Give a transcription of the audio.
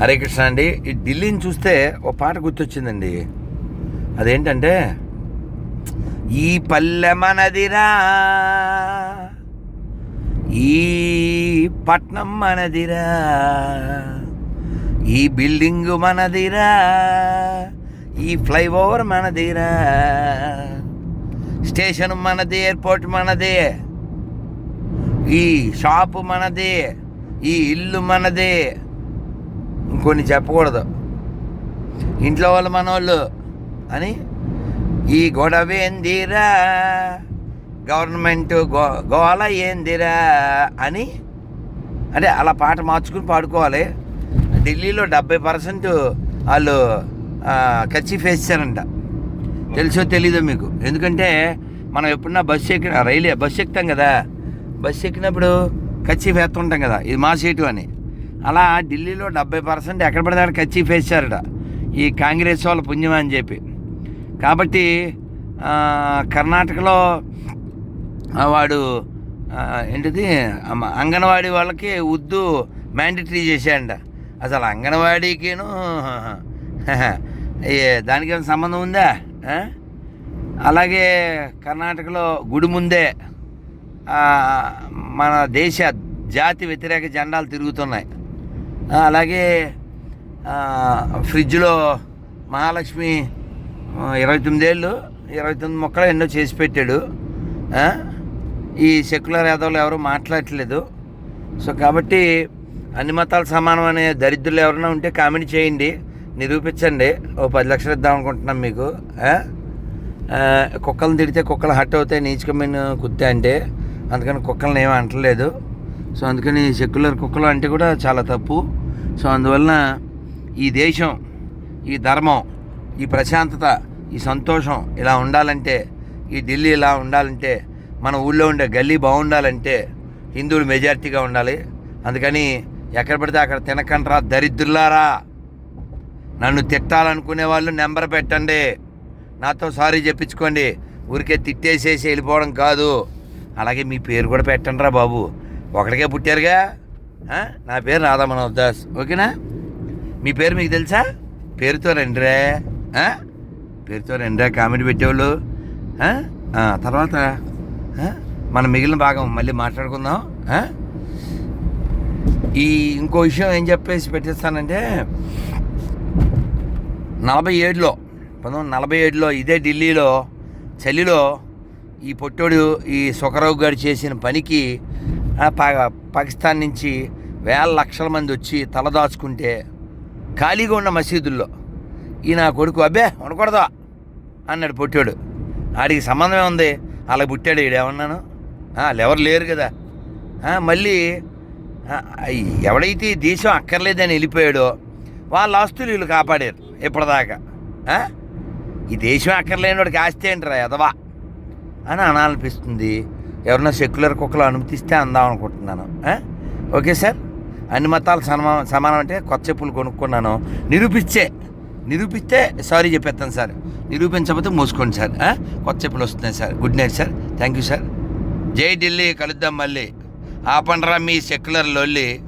హరే కృష్ణ అండి. ఈ ఢిల్లీని చూస్తే ఓ పాట గుర్తొచ్చిందండి. అదేంటంటే ఈ పల్లె మనదిరా ఈ పట్నం మనదిరా ఈ బిల్డింగ్ మనదిరా ఈ ఫ్లైఓవర్ మనదిరా స్టేషన్ మనది ఎయిర్పోర్ట్ మనదే ఈ షాపు మనదే ఈ ఇల్లు మనదే కొన్ని చెప్పకూడదు. ఇంట్లో వాళ్ళు మనోళ్ళు అని ఈ గొడవ ఏందిరా? గవర్నమెంట్ గో గోల ఏందిరా? అని అంటే అలా పాట మార్చుకుని పాడుకోవాలి. ఢిల్లీలో డెబ్బై పర్సెంట్ వాళ్ళు కచ్చి వేసారంట తెలుసో తెలీదో మీకు? ఎందుకంటే మనం ఎప్పుడన్నా బస్సు ఎక్కిన రైలే బస్సు ఎక్కుతాం కదా. బస్సు ఎక్కినప్పుడు కచ్చి వేస్తుంటాం కదా. ఇది మా సీటు అని. అలా ఢిల్లీలో డెబ్బై పర్సెంట్ ఎక్కడ పడితే అక్కడ కచ్చి వేసారట ఈ కాంగ్రెస్ వాళ్ళ పుణ్యం అని చెప్పి. కాబట్టి కర్ణాటకలో వాడు ఏంటిది? అంగన్వాడీ వాళ్ళకి ఉద్దు మ్యాండటరీ చేశాడ అసలు అంగన్వాడీకిను దానికి ఏమైనా సంబంధం ఉందా? అలాగే కర్ణాటకలో గుడి ముందే మన దేశ జాతి వ్యతిరేక జెండాలు తిరుగుతున్నాయి. అలాగే ఫ్రిడ్జ్లో మహాలక్ష్మి ఇరవై తొమ్మిదేళ్ళు ఇరవై తొమ్మిది మొక్కలు ఎన్నో చేసి పెట్టాడు. ఈ సెక్యులర్ యాదవులు ఎవరు మాట్లాడట్లేదు. సో కాబట్టి అన్ని మతాలు సమానం అనే దరిద్రులు ఎవరైనా ఉంటే కామెంట్ చేయండి. నిరూపించండి. ఓ పది లక్షలు ఇద్దాం అనుకుంటున్నాం మీకు. కుక్కలను తిడితే కుక్కలు హట్ అవుతాయి నీచుకమైన కుత్తే అంటే. అందుకని కుక్కలను ఏమీ అంటలేదు. సో అందుకని సెక్యులర్ కుక్కలు అంటే కూడా చాలా తప్పు. సో అందువలన ఈ దేశం ఈ ధర్మం ఈ ప్రశాంతత ఈ సంతోషం ఇలా ఉండాలంటే ఈ ఢిల్లీ ఇలా ఉండాలంటే మన ఊళ్ళో ఉండే గల్లీ బాగుండాలంటే హిందువులు మెజారిటీగా ఉండాలి. అందుకని ఎక్కడ పడితే అక్కడ తినకండ్రా దరిద్రులారా. నన్ను తిట్టాలనుకునే వాళ్ళు నెంబర్ పెట్టండి. నాతో సారీ చెప్పించుకోండి. ఊరికే తిట్టేసేసి వెళ్ళిపోవడం కాదు. అలాగే మీ పేరు కూడా పెట్టండి రా బాబు. ఒకడికే పుట్టారుగా. నా పేరు రాధా దాస్. ఓకేనా? మీ పేరు మీకు తెలుసా? పేరుతో రండిరే. పేరుతో రండిరా కామెడీ పెట్టేవాళ్ళు. తర్వాత మన మనం మిగిలిన భాగం మళ్ళీ మాట్లాడుకుందాం. ఈ ఇంకో విషయం ఏం చెప్పేసి పెట్టేస్తానంటే నలభై ఏడులో పంతొమ్మిది వందల నలభై ఏడులో ఇదే ఢిల్లీలో చలిలో ఈ పొట్టోడు ఈ సుఖరావు గారు చేసిన పనికి పా- పాకిస్తాన్ నుంచి వేల లక్షల మంది వచ్చి తలదాచుకుంటే ఖాళీగా ఉన్న మసీదుల్లో ఈ నా కొడుకు అబ్బే ఉండకూడదా? అన్నాడు పుట్టాడు. ఆడికి సంబంధమే ఉంది అలా పుట్టాడు ఈడు ఏమన్నాను? వాళ్ళు ఎవరు లేరు కదా. మళ్ళీ ఎవడైతే ఈ దేశం అక్కర్లేదని వెళ్ళిపోయాడో వాళ్ళ ఆస్తులు వీళ్ళు కాపాడారు ఇప్పటిదాకా. ఈ దేశం అక్కర్లేని వాడికి ఆస్తి ఏంట్రా ఎదవా అని అనాలనిపిస్తుంది. ఎవరైనా సెక్యులర్ కుక్కలు అనుమతిస్తే అందాం అనుకుంటున్నాను. Okay sir? అన్ని మతాలు సమా సమానం అంటే కొత్త చెప్పులు కొనుక్కున్నాను. నిరూపిస్తే నిరూపిస్తే సారీ చెప్పేస్తాను సార్. నిరూపించకపోతే మూసుకోండి సార్. కొత్త చెప్పులు వస్తున్నాయి sir. Good night sir. Thank you sir. జై ఢిల్లీ కలుద్దాం మళ్ళీ. ఆపండ్రా మీ సెక్యులర్ లొల్లి.